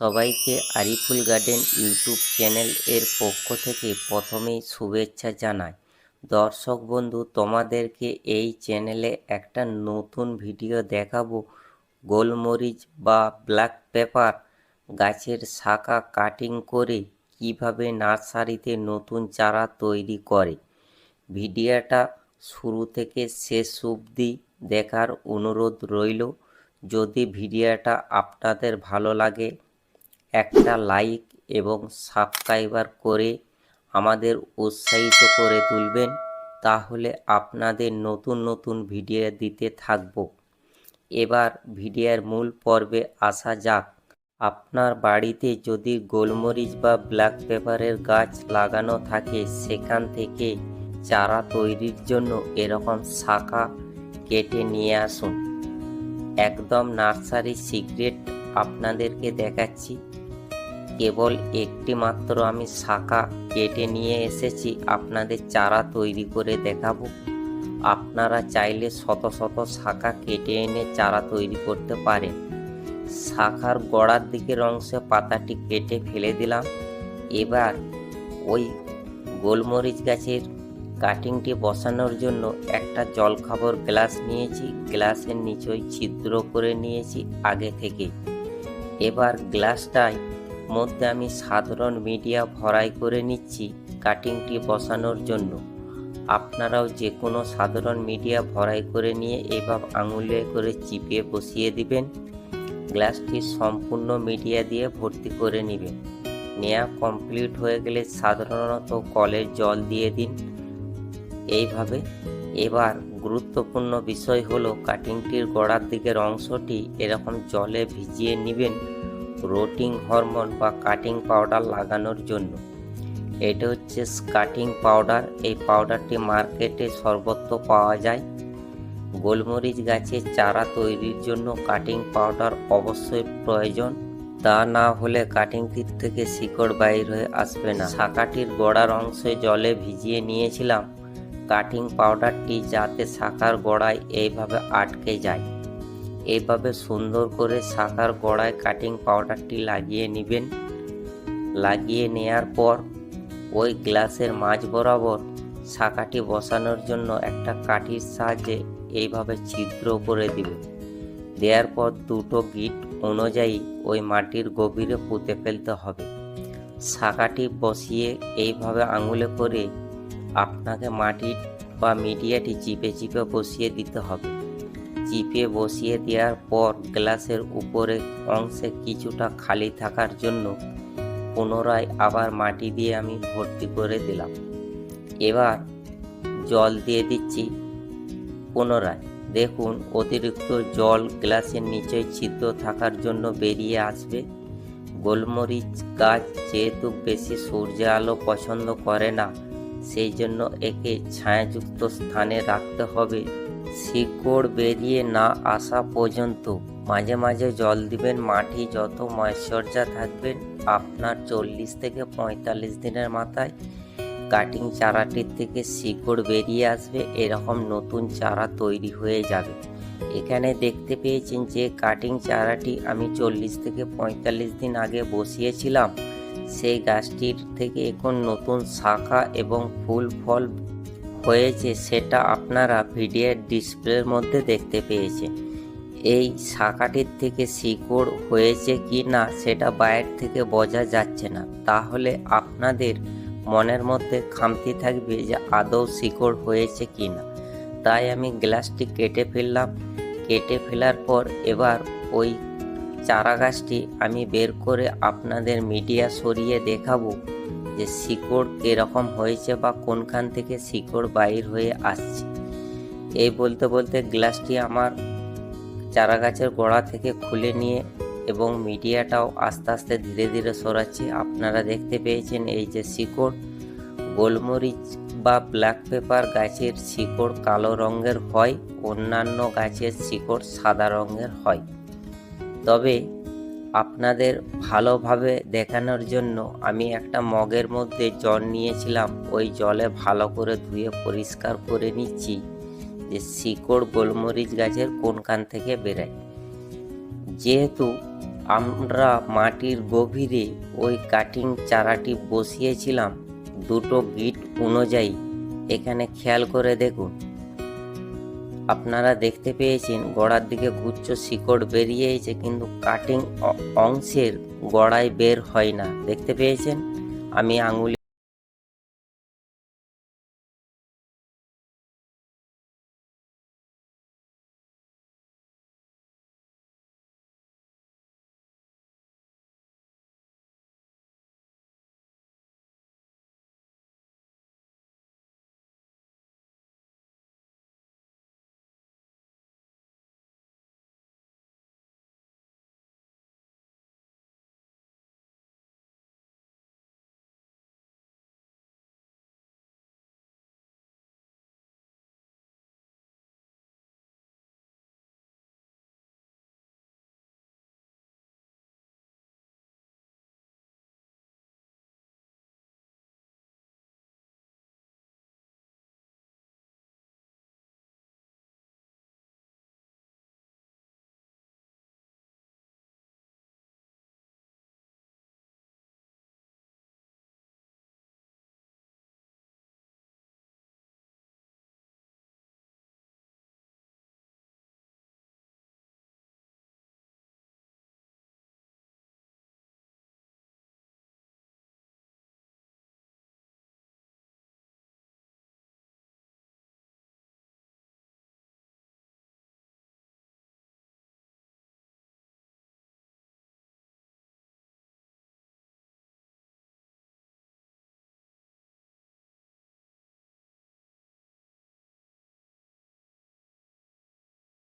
সবাইকে Ariful garden YouTube channel এর পক্ষ থেকে প্রথমেই শুভেচ্ছা জানাই। দর্শক বন্ধু, তোমাদেরকে এই চ্যানেলে একটা নতুন ভিডিও দেখাবো। গোলমরিচ বা ব্ল্যাক পেপার গাছের শাখা কাটিং করে কীভাবে নার্সারিতে নতুন চারা তৈরি করে। ভিডিওটা শুরু থেকে শেষ অবধি দেখার অনুরোধ রইল। যদি ভিডিওটা আপনাদের ভালো লাগে একটা লাইক এবং সাবস্ক্রাইবার করে আমাদের উৎসাহিত করে তুলবেন। তাহলে আপনাদের নতুন নতুন ভিডিও দিতে থাকব। এবার ভিডিওর মূল পর্বে আসা যাক। আপনার বাড়িতে যদি গোলমরিচ বা ব্ল্যাক পেপারের গাছ লাগানো থাকে, সেখান থেকে চারা তৈরির জন্য এরকম শাখা কেটে নিয়ে আসুন। একদম নার্সারি সিক্রেট আপনাদেরকে দেখাচ্ছি। কেবল একটি মাত্র আমি শাখা কেটে নিয়ে এসেছি, আপনাদের চারা তৈরি করে দেখাবো। আপনারা চাইলে শত শত শাখা কেটে এনে চারা তৈরি করতে পারেন। শাখার গোড়ার দিকের অংশে পাতাটি কেটে ফেলে দিলাম। এবার ওই গোলমরিচ গাছের কাটিংটি বসানোর জন্য একটা জলখাবার গ্লাস নিয়েছি। গ্লাসের নিচই ছিদ্র করে নিয়েছি আগে থেকে। এবার গ্লাসটায় মধ্যে আমি সাধারণ মিডিয়া ভরাই করে নিচ্ছি কাটিংটি বসানোর জন্য। আপনারাও যে কোনো সাধারণ মিডিয়া ভরাই করে নিয়ে এভাবে আঙুলে করে চিপিয়ে বসিয়ে দিবেন। গ্লাসটি সম্পূর্ণ মিডিয়া দিয়ে ভর্তি করে নেবেন। নেওয়া কমপ্লিট হয়ে গেলে সাধারণত কলের জল দিয়ে দিন। এইভাবে এবার গুরুত্বপূর্ণ বিষয় হলো কাটিংটির গোড়ার দিকের অংশটি এরকম জলে ভিজিয়ে নেবেন। রোটিং হরমোন বা কাটিং পাউডার লাগানোর জন্য। এটা হচ্ছে কাটিং পাউডার। এই পাউডারটি মার্কেটে সর্বত্র পাওয়া যায়। গোলমরিচ গাছের চারা তৈরির জন্য কাটিং পাউডার অবশ্যই প্রয়োজন। তা না হলে কাটিং কাটিংটির থেকে শিকড় বাইর হয়ে আসবে না। শাখাটির গোড়ার অংশে জলে ভিজিয়ে নিয়েছিলাম। কাটিং পাউডারটি যাতে শাখার গোড়ায় এইভাবে আটকে যায়। এইভাবে সুন্দর করে শাখার গোড়ায় কাটিং পাউডারটি লাগিয়ে নেবেন। লাগিয়ে নেয়ার পর ওই গ্লাসের মাঝ বরাবর শাখাটি বসানোর জন্য একটা কাঠির সাহায্যে এইভাবে ছিদ্র করে দিবে দেওয়ার পর দুটো গিট অনুযায়ী ওই মাটির গভীরে পুঁতে ফেলতে হবে। শাখাটি বসিয়ে এইভাবে আঙুলে করে আপনাকে মাটির বা মিডিয়াটি চিপে চিপে বসিয়ে দিতে হবে। চিপে বসিয়ে দেওয়ার পর গ্লাসের উপরে অংশে কিছুটা খালি থাকার জন্য পুনরায় আবার মাটি দিয়ে আমি ভর্তি করে দিলাম। এবার জল দিয়ে দিচ্ছি পুনরায়। দেখুন, অতিরিক্ত জল গ্লাসের নিচে ছিদ্র থাকার জন্য বেরিয়ে আসবে। গোলমরিচ গাছ যেহেতু বেশি সূর্য আলো পছন্দ করে না, সেই জন্য একে ছায়াযুক্ত স্থানে রাখতে হবে। শিকড় বেরিয়ে না আসা পর্যন্ত মাঝে মাঝে জল দিবেন, মাটি যত ময়শ্চর্যা থাকবেন, আপনার চল্লিশ থেকে পঁয়তাল্লিশ দিনের মাথায় কাটিং চারাটির থেকে শিকড় বেরিয়ে আসবে, এরকম নতুন চারা তৈরি হয়ে যাবে। এখানে দেখতে পেয়েছেন যে কাটিং চারাটি আমি চল্লিশ থেকে পঁয়তাল্লিশ দিন আগে বসিয়েছিলাম। সেই গাছটির থেকে এখন নতুন শাখা এবং ফুল ফল হয়েছে সেটা আপনারা ভিডিওর ডিসপ্লের মধ্যে দেখতে পেয়েছেন। এই শাখাটির থেকে শিকড় হয়েছে কি না সেটা বাইরে থেকে বোঝা যাচ্ছে না। তাহলে আপনাদের মনের মধ্যে খামতি থাকবে যে আদৌ শিকড় হয়েছে কি না। তাই আমি গ্লাসটি কেটে ফেললাম। কেটে ফেলার পর এবার ওই চারা গাছটি আমি বের করে আপনাদের মিডিয়া সরিয়ে দেখাবো। যে শিকড় কীরকম হয়েছে বা কোনখান থেকে শিকড় বাইর হয়ে আসছে। এই বলতে বলতে গ্লাসটি আমার চারা গাছের গোড়া থেকে খুলে নিয়ে এবং মিডিয়াটাও আস্তে আস্তে ধীরে ধীরে সরাচ্ছি। আপনারা দেখতে পেয়েছেন এই যে শিকড়, গোলমরিচ বা ব্ল্যাক পেপার গাছের শিকড় কালো রঙের হয়, অন্যান্য গাছের শিকড় সাদা রঙের হয়। তবে আপনাদের ভালোভাবে দেখানোর জন্য আমি একটা মগের মধ্যে জল নিয়েছিলাম। ওই জলে ভালো করে ধুয়ে পরিষ্কার করে নিচ্ছি যে শিকড় গোলমরিচ গাছের কোনখান থেকে বেরোয়। যেহেতু আমরা মাটির গভীরে ওই কাটিং চারাটি বসিয়েছিলাম, দুটো গিট অনুযায়ী, এখানে খেয়াল করে দেখুন। আপনারা দেখতে পেয়েছেন, গোড়ার দিকে গুচ্ছ শিকড় বেরিয়েছে, কিন্তু কাটিং অংশের গোড়ায় বের হয় না। দেখতে পেয়েছেন? আমি আঙুলি